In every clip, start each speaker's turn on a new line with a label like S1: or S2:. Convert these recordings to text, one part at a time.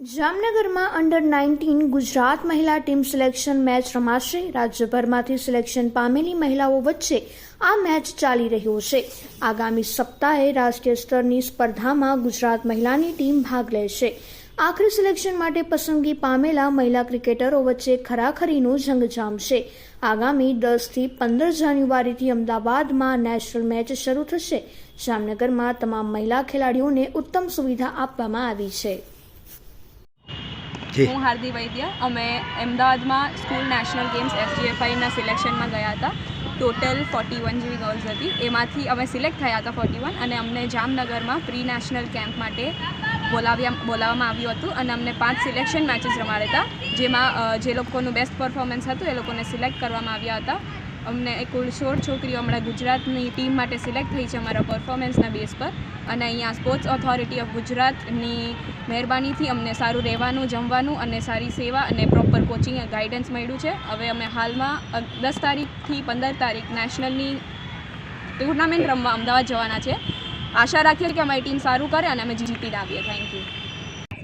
S1: જામનગરમાં under nineteen Gujarat મહિલા team selection match રમાશે. રાજ્યભરમાંથી સિલેક્શન પામેલી મહિલાઓ વચ્ચે આ મેચ ચાલી રહ્યો છે. આગામી સપ્તાહે રાષ્ટ્રીય સ્તરની સ્પર્ધામાં ગુજરાત મહિલાની ટીમ ભાગ લેશે. આખરી સિલેક્શન માટે પસંદગી પામેલા મહિલા ક્રિકેટરો વચ્ચે ખરાખરીનો જંગ જામશે આગામી દસથી પંદર જાન્યુઆરીથી અમદાવાદમાં નેશનલ મેચ શરૂ થશે. જામનગરમાં તમામ મહિલા ખેલાડીઓને ઉત્તમ સુવિધા આપવામાં આવી છે.
S2: હું હાર્દિક વૈદ્ય. અમે અમદાવાદમાં સ્કૂલ નેશનલ ગેમ્સ એસજીએફઆઈના સિલેક્શનમાં ગયા હતા. ટોટલ ફોર્ટી વન જેવી ગર્લ્સ હતી. એમાંથી અમે સિલેક્ટ થયા હતા ફોર્ટી વન અને અમને જામનગરમાં પ્રી નેશનલ કેમ્પ માટે બોલાવ્યા, બોલાવવામાં આવ્યું હતું અને અમને પાંચ સિલેક્શન મેચીસ રમાડ્યા હતા. જેમાં જે લોકોનું બેસ્ટ પરફોર્મન્સ હતું, એ લોકોને સિલેક્ટ કરવામાં આવ્યા હતા. અમને કુલ સોળ છોકરીઓ હમણાં ગુજરાતની ટીમ માટે સિલેક્ટ થઈ છે અમારા પરફોર્મન્સના બેઝ પર. અને અહીંયા સ્પોર્ટ્સ ઓથોરિટી ઓફ ગુજરાતની મહેરબાનીથી અમને સારું રહેવાનું, જમવાનું અને સારી સેવા અને પ્રોપર કોચિંગ ગાઈડન્સ મળ્યું છે. હવે અમે હાલમાં દસ તારીખથી પંદર તારીખ નેશનલની ટુર્નામેન્ટ રમવા અમદાવાદ જવાના છે. આશા રાખીએ કે અમારી ટીમ સારું કરે અને અમે જીતીને આવીએ. Thank you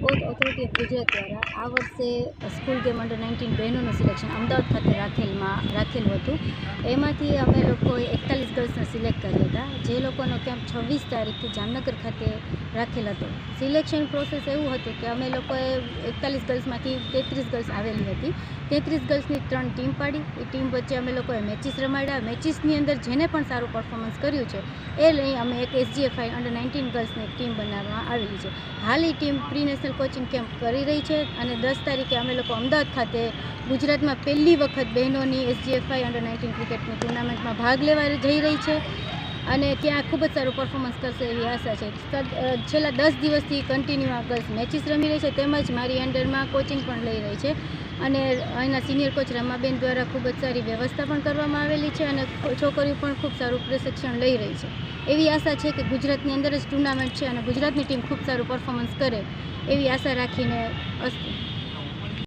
S3: sport authority of Gujarat દ્વારા આ વર્ષે સ્કૂલ ગેમ અંડર નાઇન્ટીન બહેનોનું સિલેક્શન અમદાવાદ ખાતે રાખેલમાં રાખેલું હતું. એમાંથી અમે લોકોએ એકતાલીસ ગર્લ્સને સિલેક્ટ કર્યા હતા. જે લોકોનો કેમ્પ છવ્વીસ તારીખથી જામનગર ખાતે રાખેલ હતો. સિલેક્શન પ્રોસેસ એવું હતું કે અમે લોકોએ એકતાલીસ ગર્લ્સમાંથી તેત્રીસ ગર્લ્સ આવેલી હતી. તેત્રીસ ગર્લ્સની ત્રણ ટીમ પાડી. એ ટીમ વચ્ચે અમે લોકોએ મેચિસ રમાડ્યા. મેચિસની અંદર જેને પણ સારું પરફોર્મન્સ કર્યું છે, એ લઈ અમે એક એસજીએફઆઈ અંડર નાઇન્ટીન ગર્લ્સની ટીમ બનાવવામાં આવેલી છે. હાલ એ team pre national coaching camp કરી રહી છે અને દસ તારીખે અમે લોકો અમદાવાદ ખાતે ગુજરાતમાં પહેલી વખત બહેનોની એસજીએફઆઈ અંડર નાઇન્ટીન ક્રિકેટની ટુર્નામેન્ટમાં ભાગ લેવા જઈ રહી છે. અને ત્યાં ખૂબ જ સારું પરફોર્મન્સ કરશે એવી આશા છે. છેલ્લા દસ દિવસથી કન્ટિન્યુ આ ગર્લ્સ મેચિસ રમી રહી છે, તેમજ મારી અંડરમાં કોચિંગ પણ લઈ રહી છે. અને એના સિનિયર કોચ રમાબેન દ્વારા ખૂબ જ સારી વ્યવસ્થા પણ કરવામાં આવેલી છે અને છોકરીઓ પણ ખૂબ સારું પ્રશિક્ષણ લઈ રહી છે. એવી આશા છે કે ગુજરાતની અંદર જ ટુર્નામેન્ટ છે અને ગુજરાતની ટીમ ખૂબ સારું પરફોર્મન્સ કરે એવી આશા રાખીને અસ્તુ